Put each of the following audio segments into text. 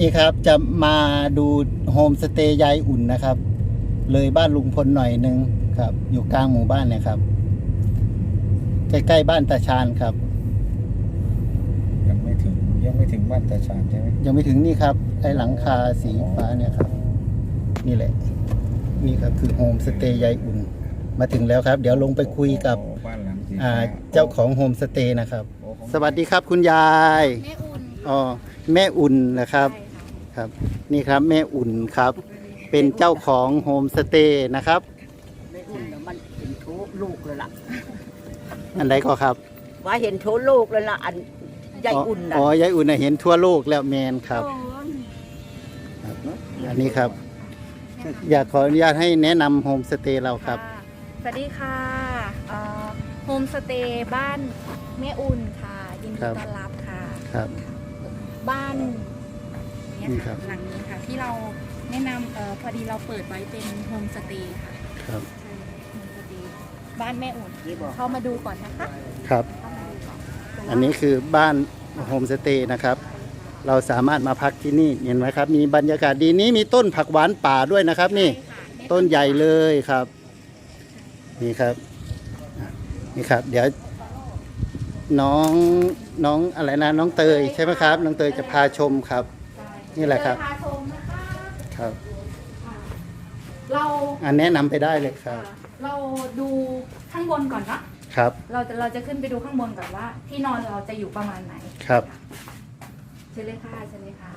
นี่ครับจะมาดูโฮมสเตย์ยายอุ่นนะครับ เลยบ้านลุงพลหน่อยหนึงครับ อยู่กลางหมู่บ้านเนะครับ ใกล้ๆบ้านตาชานครับ ยังไม่ถึงยังไม่ถึงบ้านตาชาญใช่ไหมยังไม่ถึงนี่ครับไอ้หลังคาสีฟ้าเนี่ยครับ นี่แหละ นี่ครับคือโฮมสเตย์ยายอุ่น มาถึงแล้วครับ เดี๋ยวลงไปคุยกับโอ้บ้านหลังสีอ่าฟ้เจ้าของโฮมสเตย์นะครับ โอ้ของสวัสดีครับคุณยายแม่อุ่นอ๋อแม่อุ่นนะครับ ใช่ ค่ะครับ นี่ครับแม่อุ่นครับ เป็นเจ้าของโฮมสเตย์นะครับ ไม่อุ่นแล้วมันเห็นทุกลูกเลยล่ะ อันใดก็ครับว่าเห็นทุกลูกเลยล่ะอันใหญ่อุ่นนะอ๋อยายอุ่นน่ะเห็นทั่วโลกแล้วแมนครับโอ้ยครับ อันนี้ครับ อยากขออนุญาตให้แนะนำโฮมสเตย์เราครับะสวัสดีค่ะโฮมสเตย์บ้านแม่อุ่นค่ะ ยินดีครับต้อนรับค่ะครับบ้าน เนี่ยนี่ครัค่ะบหลังนี้ค่ะที่เราแนะนำเออพอดีเราเปิดไว้เป็นโฮมสเตย์ค่ะครับ ใช่โฮมสเตย์บ้านแม่อุ่นนี่บอกเข้ามาดูก่อนนะคะครับ เข้ามาดูก่อนอันนี้คือบ้านโฮมสเตย์นะครับ เราสามารถมาพักที่นี่เห็นไหมครับ มีบรรยากาศดีนี้มีต้นผักหวานป่าด้วยนะครับ นี่ ใช่ค่ะต้นใหญ่เลยครับ นี่ครับอะนี่ครับ เดี๋ยว น้องน้องอะไรนะน้องเตยใช่ไหมครับ น้องเตยจะพาชมครับใช่ นี่แหละครับเดินพาชมนะคะครับค่ะเราอันแนะนำไปได้เลยครับเราดูข้างบนก่อนเนอะครับเราจะเราจะขึ้นไปดูข้างบนก่อนว่า ที่นอนเราจะอยู่ประมาณไหนครับเชิญเลยค่ะเชิญเลยค่ะ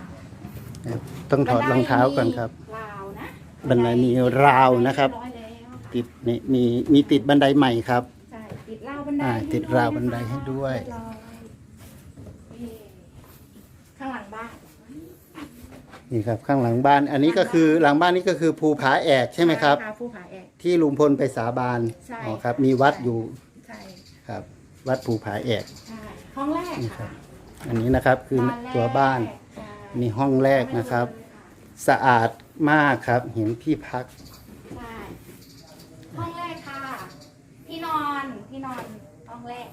ต้องถอดรองเท้าก่อนครับ ราวนะบันไดมีราวนะครับ เยอยแล้วติดนี่มีมีติดบันไดใหม่ครับ ใช่ติดราวบันไดอ่าให้ติดราวบันไดให้ด้วย เรีบร้อยนี่ข้างหลังบ้าน นี่ครับข้างหลังบ้าน อันนี้ก็คือหลังบ้านนี้ก็คือภูผาแอกใช่ไหมครับะผู้ผาแอก ที่ลุงพลไปสาบานใช่ อ๋อครับ มีวัดอยู่ใช่ครับ วัดภูผาแอก ใช่ห้องแรกนี่ครัค่ะบ อันนี้นะครับคือตัวบ้านใช่นี่ห้องแรกนะครับ สะอาดมากครับ เห็นที่พักใช่ห้องแรกค่ะ ที่นอนที่นอนห้องแรก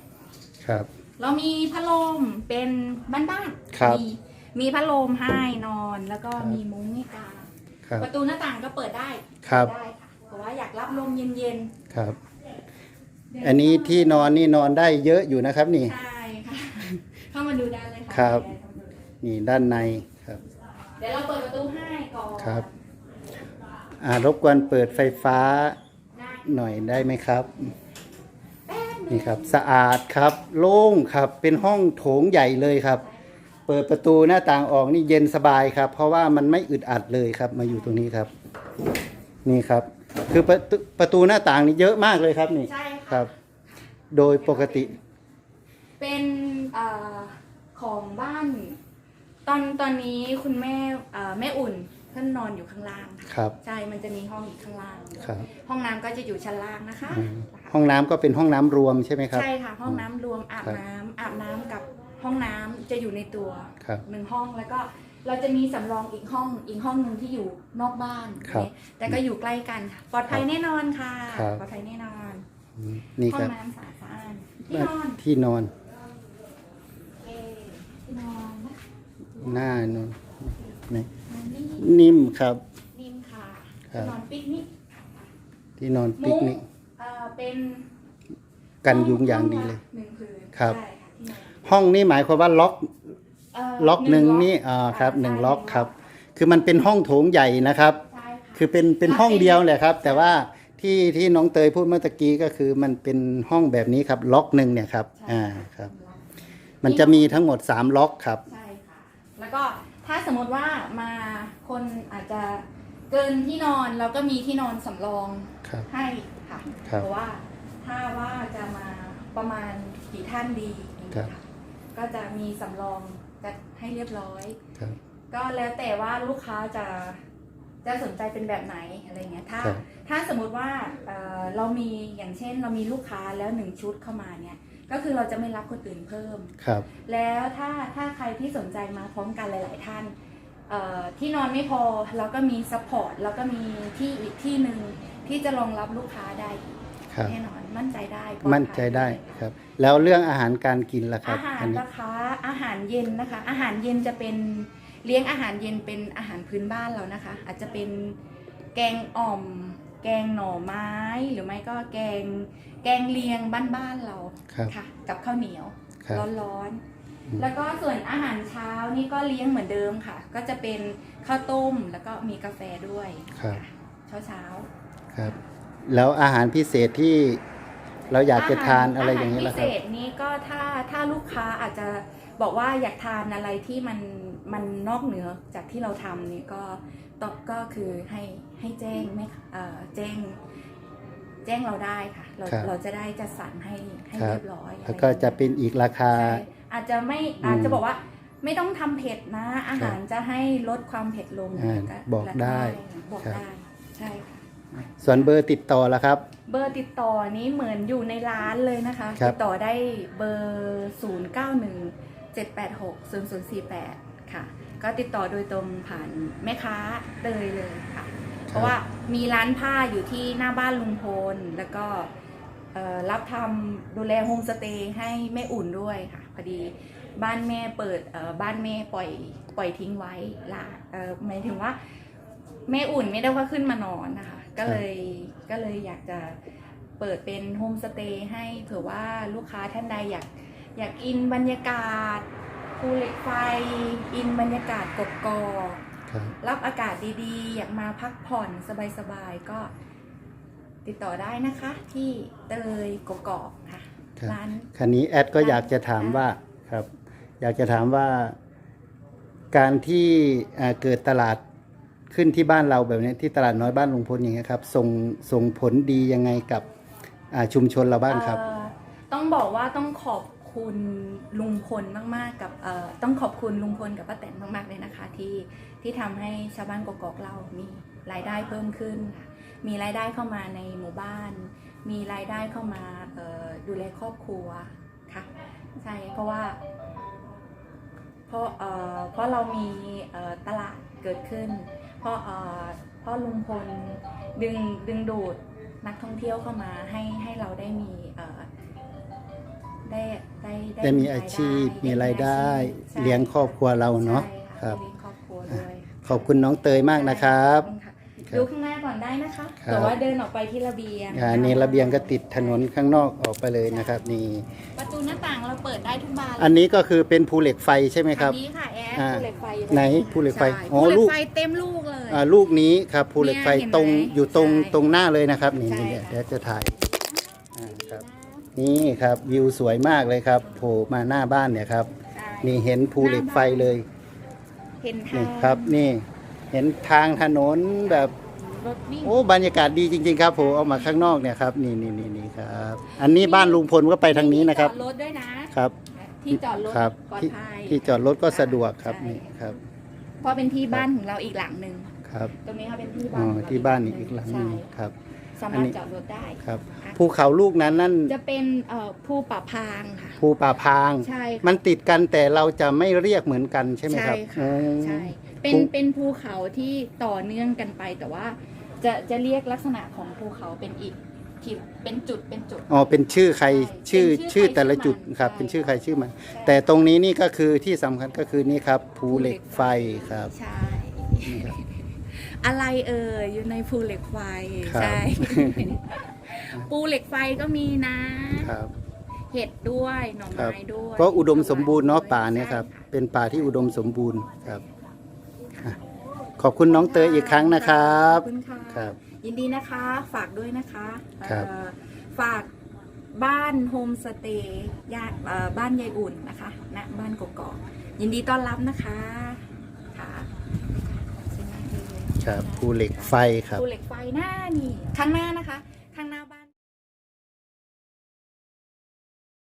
ครับ เรามีพัดลมเป็นบ้านๆครับ มี มีพัดลมให้นอนแล้วก็ครับมีมุ้งให้กางครับ ประตูหน้าต่างก็เปิดได้ครับ ได้ค่ะเพราะว่าอยากรับลมเย็นครับ ๆอันนี้ที่นอนนี่นอนได้เยอะอยู่นะครับนี่ ใช่ค่ะเข้ามาดูได้เลยค่ะครับเข้ามาดูได้นี่ด้านในครับเดี๋ยวเราเปิดประตูให้ก่อนครับอ่ารบกวนเปิดไฟฟ้าได้หน่อยได้ไหมครับ แป๊บนึงนี่ครับ สะอาดครับ โล่งครับเป็นห้องโถงใหญ่เลยครับ เปิดประตูหน้าต่างออกนี่เย็นสบายครับ เพราะว่ามันไม่อึดอัดเลยครับ มาอยู่ตรงนี้ครับ นี่ครับ คือประตูประตูหน้าต่างนี่เยอะมากเลยครับนี่ใช่คค่ะรับ โดยปกติเป็นเอ่อของบ้าน ตอนตอนนี้คุณแม่เอ่อแม่อุ่นท่านนอนอยู่ข้างล่างค่ะครับใช่มันจะมีห้องอยู่ข้างล่าง ครับห้องน้ำก็จะอยู่ชั้นล่างนะคะ อืมห้องน้ำก็เป็นห้องน้ำรวมใช่ไหมครับ ใช่ค่ะ ห้องน้ำรวมอาบครับน้ำอาบน้ำกับ ห้องน้ำจะอยู่ในตัวครับ หนึ่งห้องแล้วก็เราจะมีสำรองอีกห้องอีกห้องหนึ่งที่อยู่นอกบ้านครับแต่ก็อยู่ใกล้กันค่ะปลอดภัยแน่นอนค่ะครับ ปลอดภัยแน่นอนอืมนี่ห้อคงรับน้ำสะอาดที่นอนที่นอนเอ่อที่นอนนะหน้านอนนี่นอนนี่นิ่มครับ นิ่มค่ะครับ ที่นอนปิกนิกที่นอนปิกนิกเอ่อเป็นกันยุงอย่างดีเลย หนึ่งคืนครับ ใช่ค่ะที่นอน ห้องนี้หมายความว่าล็อกเอ่อล็อกหนึ่งนี่ล็กอ่าครับหนึ่งใช่ล็อกครับ คือมันเป็นห้องโถงใหญ่นะครับ ใช่ค่ะคือเป็นเป็นห้องเดียวแหละครับ แต่ว่าที่ที่น้องเตยพูดเมื่อตะกี้ก็คือมันเป็นห้องแบบนี้ครับ ล็อกหนึ่งเนี่ยครับใช่อ่าครับ มันจะมีทั้งหมด3ล็อกครับ ใช่ค่ะ แล้วก็ถ้าสมมติว่ามาคนอาจจะเกินที่นอนเราก็มีที่นอนสำรองครับ ให้ค่ะครับเพราะว่าถ้าว่าจะมาประมาณกี่ท่านดีอย่างครัเงี้บยค่ะ ก็จะมีสำรองจะให้เรียบร้อย ครับ ก็แล้วแต่ว่าลูกค้าจะจะสนใจเป็นแบบไหนอะไรเงี้ยถ้าครับ ถ้าสมมุติว่าเอ่อเรามีอย่างเช่น เรามีลูกค้าแล้วหนึ่งชุดเข้ามาเนี่ยก็คือเราจะไม่รับคนอื่นเพิ่ม ครับ แล้วถ้าถ้าใครที่สนใจมาพร้อมกันหลาย ๆ ท่านเอ่อที่นอนไม่พอเราก็มีซัพพอร์ตแล้วก็มีที่อีกที่หนึ่งที่จะรองรับลูกค้าได้อีก ครับ แน่นอนมั่นใจได้ปลอภัยมั่นใจได้ครับ แล้วเรื่องอาหารการกินล่ะครัอาบหารอันนี้นะคะอาหารเย็นนะคะ อาหารเย็นจะเป็นเลี้ยงอาหารเย็นเป็นอาหารพื้นบ้านเรานะคะ อาจจะเป็นแกงอ่อม แกงหน่อไม้หรือไม่ก็แกงแกงเลียงบ้านๆเราครับค่ะ กับข้าวเหนียว ครับ ร้อนอืม ๆ แล้วก็ส่วนอาหารเช้านี่ก็เลี้ยงเหมือนเดิมค่ะ ก็จะเป็นข้าวต้มแล้วก็มีกาแฟด้วยครับ เช้าเช้าครับ แล้วอาหารพิเศษที่เราอยากจะทานอะไรอย่างนี้นี้ล่ะพิคเศรับษนี้ก็ถ้าถ้าลูกค้าอาจจะบอกว่าอยากทานอะไรที่มันมันนอกเหนือจากที่เราทำนี่ก็ต้องก็คือให้ให้แจ้งไม่เอ่อแจ้งแจ้งเราได้ค่ะ เราครับเราจะได้จัดสรรให้ให้ครับ เรียบร้อยแล้วก็จะเป็นอีกราคา ใช่อาจจะไม่อืมอาจจะบอกว่าไม่ต้องทำเผ็ดนะ อาหารจะให้ลดความเผ็ดลงอ่าบอกได้บอกครับ ได้ใช่ค่ะ ส่วนเบอร์ติดต่อล่ะครับ เบอร์ติดต่อนี้เหมือนอยู่ในร้านเลยนะคะ ครับ ติดต่อได้เบอร์ 0 9 1 7 8 6 0 0 4 8 ค่ะ ก็ติดต่อโดยตรงผ่านแม่ค้าเตยเลยค่ะ เพราะว่ามีร้านผ้าอยู่ที่หน้าบ้านลุงพล แล้วก็เอ่อรับทำดูแลโฮมสเตย์ให้แม่อุ่นด้วยค่ะ พอดีบ้านแม่เปิดเอ่อบ้านแม่ปล่อยปล่อยทิ้งไว้ละเอ่อหมายถึงว่า แม่อุ่นไม่ได้ว่าขึ้นมานอนนะคะ ก็เลยก็เลยอยากจะเปิดเป็นโฮมสเตย์ให้เผื่อว่าลูกค้าท่านใดอยากอยากอินบรรยากาศภูเหล็กไฟ อินบรรยากาศกกอกครับรับอากาศดีๆ อยากมาพักผ่อนสบายๆ ก็ติดต่อได้นะคะ ที่เตยกกอกค่ะครับร้านคันนี้แอดก็อยากจะถามว่าครับ อยากจะถามว่า การที่อ่าเกิดตลาด ขึ้นที่บ้านเราแบบนี้ที่ตลาดน้อยบ้านลุงพลอย่างเงี้ยครับส่งส่งผลดียังไงกับอ่าชุมชนเราบ้างครับ เอ่อต้องบอกว่าต้องขอบคุณลุงพลมากๆกับเอ่อต้องขอบคุณลุงพลกับป้าแตนมากๆเลยนะคะ ที่ที่ทำให้ชาวบ้านกกอกเรามีรายได้เพิ่มขึ้นค่ะมีรายได้เข้ามาในหมู่บ้าน มีรายได้เข้ามาเอ่อดูแลครอบครัวค่ะใช่เพราะว่า เพราะเอ่อเพราะเรามีเอ่อตลาดเกิดขึ้น พราะเอ่อเพราะลุงพลดึงดึงดูดนักท่องเที่ยวเข้ามาให้ให้เราได้มีเอ่อได้ได้ได้มีอาชีพมีรายได้ใช่เลี้ยงครอบครัวเราเนาะใช่ครับ เลี้ยงครอบครัวด้วยขอบคุณน้องเตยมากนะครับ ขอณค่ะครับดูข้างหน้าก่อ นได้นะคะ ครับ แต่ว่าเดินออกไปที่ระเบียงอ่านี่ระเบียงก็ติดถนนข้างนอกออกไปเลยนะครับนี่ ประตูหน้าต่างเราเปิดได้ทุกบานเลยอันนี้ก็คือเป็นภูเหล็กไฟใช่ไหมครับ อันนี้ค่ะแอร์อ่า ภูเหล็กไฟอยู่ไหนภูเหล็กไฟใช่อ๋อภูเหล็ลูกกไฟเต็มลูกเลย อ่าลูกนี้ครับภูเหล็กไฟเนี่ยเห็นไหมตรงอยู่ตรงใช่ตรงหน้าเลยนะครับนี่ใช่นี่ค่ะ เดี๋ยวจะถ่ายอ่าครับนี่ครับวิวสวยมากเลยครับโผล่มาหน้าบ้านเนี่ยครับใช่นี่เห็นภูเหล็กไฟเลย เห็นทานี่งครับนี่เห็นทางถนนแบบ รถวิ่งโอ้บรรยากาศดีจริง ๆ ครับผมเอามาข้างนอกเนี่ยครับนี่นี่นี่นี่ครับ อันนี้บ้านลุงพลก็ไปทางนี้นะครับ จอดรถด้วยนะ ครับที่จอดรถครับปลอดที่ภัยที่จอดรถก็สะดวกครับใช่นี่ครับเพราะเป็นที่บ้านของเราอีกหลังหนึ่งครับตรงนี้เขาเป็นที่อ๋บ้าอนของเรที่บ้านอีกหลังหนึงใช่ครับ สาอันมารถนี้จอดรถได้ครับค่ะภูเขาลูกนั้นนั่นจะเป็นเอ่อภูป่าพางค่ะภูป่าพาง ใช่ค่ะ มันติดกันแต่เราจะไม่เรียกเหมือนกันใช่ไหมครับค่ะอืม ใช่ เป็นภูเป็นภูเขาที่ต่อเนื่องกันไปแต่ว่า จะจะเรียกลักษณะของภูเขาเป็นอีกที่เป็นจุดเป็นจุด อ๋อเป็นชื่อใครใช่ชื่อเป็นชื่ชื่ออแต่ละใครจุดชื่อมันครับใช่เป็นชื่อใครชื่อมันใช่แต่ตรงนี้นี่ก็คือที่สำคัญก็คือนี่ครับภูเหล็กไฟครับใช่นี่ครับอะไรเอ่ยอยู่ในภูเหล็กไฟครับใช่ภูเหล็กไฟก็มีนะครับเห็ดด้วยหน่อครับไม้ด้วยก็อุดมสมบูรณ์เนาะป่าเนี่ยใช่ครับ เป็นป่าที่อุดมสมบูรณ์ครับอะ ขอบคุณน้องเตยอีกครั้งนะครับ ขอบคุณค่ะครับ ยินดีนะคะ ฝากด้วยนะคะครับ เอ่อฝากบ้านโฮมสเตย์ย่านเอ่อบ้านยายอุ่นนะคะณบ้านกกอกยินดีต้อนรับนะคะค่ะเชิญนั่งเลยครับภูเหล็กไฟครับ ภูเหล็กไฟหน้านี่ข้างหน้านะคะ